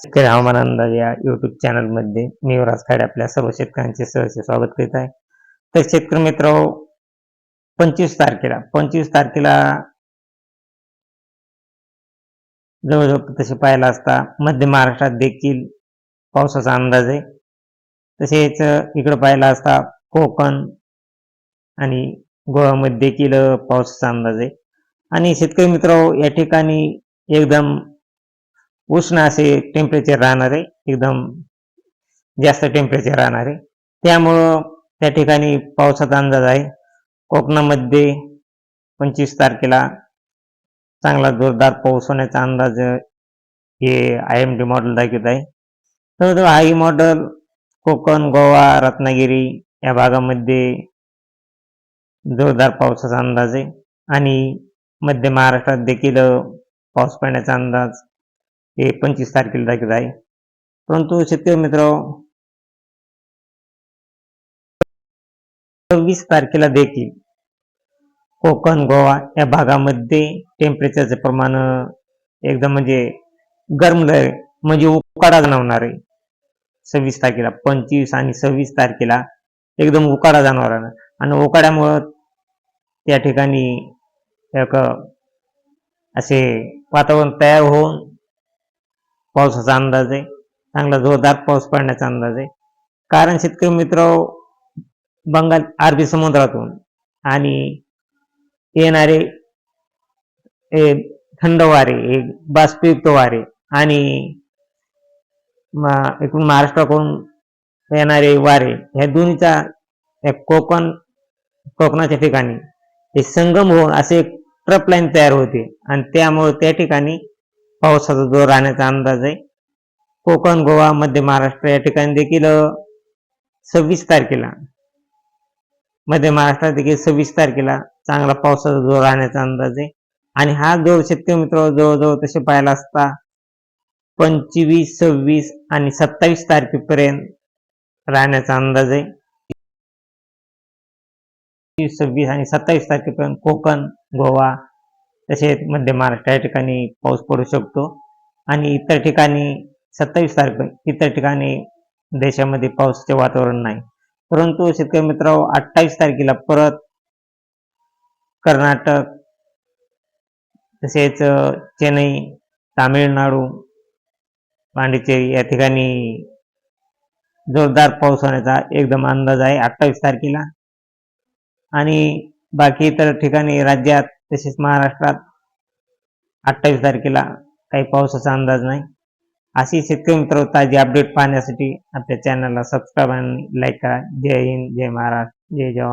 शेतकरी हवामान अंदाज या युट्यूब चॅनलमध्ये मी युवराज खाडे आपल्या सर्व शेतकऱ्यांचे सहर्ष स्वागत करीत आहे. तर शेतकरी मित्र पंचवीस तारखेला पंचवीस तारखेला जवळजवळ तसे पाहायला असता मध्य महाराष्ट्रात देखील पावसाचा अंदाज आहे. तसेच इकडे पाहायला असता कोकण आणि गोव्यामध्ये देखील पावसाचा अंदाज आहे. आणि शेतकरी मित्र या ठिकाणी एकदम उष्ण असे टेम्परेचर राहणार आहे एकदम जास्त टेम्परेचर राहणार. आहे त्यामुळं त्या ठिकाणी पावसाचा अंदाज आहे. कोकणामध्ये पंचवीस तारखेला चांगला जोरदार पाऊस होण्याचा अंदाज हे आय एम डी मॉडेल दाखवत आहे. तर हाही मॉडेल कोकण गोवा रत्नागिरी या भागामध्ये जोरदार पावसाचा अंदाज आहे. आणि मध्य महाराष्ट्रात देखील पाऊस पडण्याचा अंदाज हे पंचवीस तारखेला दाखल आहे परंतु शेतकरी मित्र सव्वीस तारखेला देखील कोकण गोवा या भागामध्ये टेम्परेचरचे प्रमाण एकदम म्हणजे गरमलंय म्हणजे उकाडा जाणवणार आहे सव्वीस तारखेला पंचवीस आणि सव्वीस तारखेला एकदम उकाडा जाणवणार आहे. आणि उकाड्यामुळं त्या ठिकाणी एक असे वातावरण तयार होऊन पावसाचा अंदाज आहे. चांगला जोरदार पाऊस पडण्याचा अंदाज आहे. कारण शेतकरी मित्र बंगाल अरबी समुद्रातून आणि येणारे थंड वारे हे बाष्पयुक्त वारे आणि म- इकडून महाराष्ट्राकडून येणारे वारे ह्या दोन्हीचा कोकण कोकणाच्या ठिकाणी हे संगम होऊन असे एक ट्रप लाईन तयार होते. आणि त्यामुळे त्या ठिकाणी पावसाचा जोर राहण्याचा अंदाज आहे कोकण गोवा मध्य महाराष्ट्र या ठिकाणी देखील सव्वीस तारखेला मध्य महाराष्ट्रात देखील सव्वीस तारखेला चांगला पावसाचा जोर राहण्याचा अंदाज आहे. आणि हा जोर शेतकरी मित्र जवळजवळ तसे पाहायला असता पंचवीस सव्वीस आणि सत्तावीस तारखेपर्यंत राहण्याचा अंदाज आहे. सव्वीस आणि सत्तावीस तारखेपर्यंत कोकण गोवा तसेच मध्य महाराष्ट्र या ठिकाणी पाऊस पडू शकतो. आणि इतर ठिकाणी सत्तावीस तारखे इतर ठिकाणी देशामध्ये पावसाचे वातावरण नाही. परंतु शेतकरी मित्र अठ्ठावीस तारखेला परत कर्नाटक तसेच चेन्नई तामिळनाडू पांडिचेरी या ठिकाणी जोरदार पाऊस होण्याचा एकदम अंदाज आहे अठ्ठावीस तारखेला. आणि बाकी इतर ठिकाणी राज्यात तसेच महाराष्ट्रात अठ्ठावीस तारखेला काही पावसाचा अंदाज नाही. अशी शेतकरी मित्र ताजी अपडेट पाहण्यासाठी आपल्या चॅनलला सबस्क्राईब आणि लाईक करा. जय हिंद जय महाराष्ट्र जय जवान.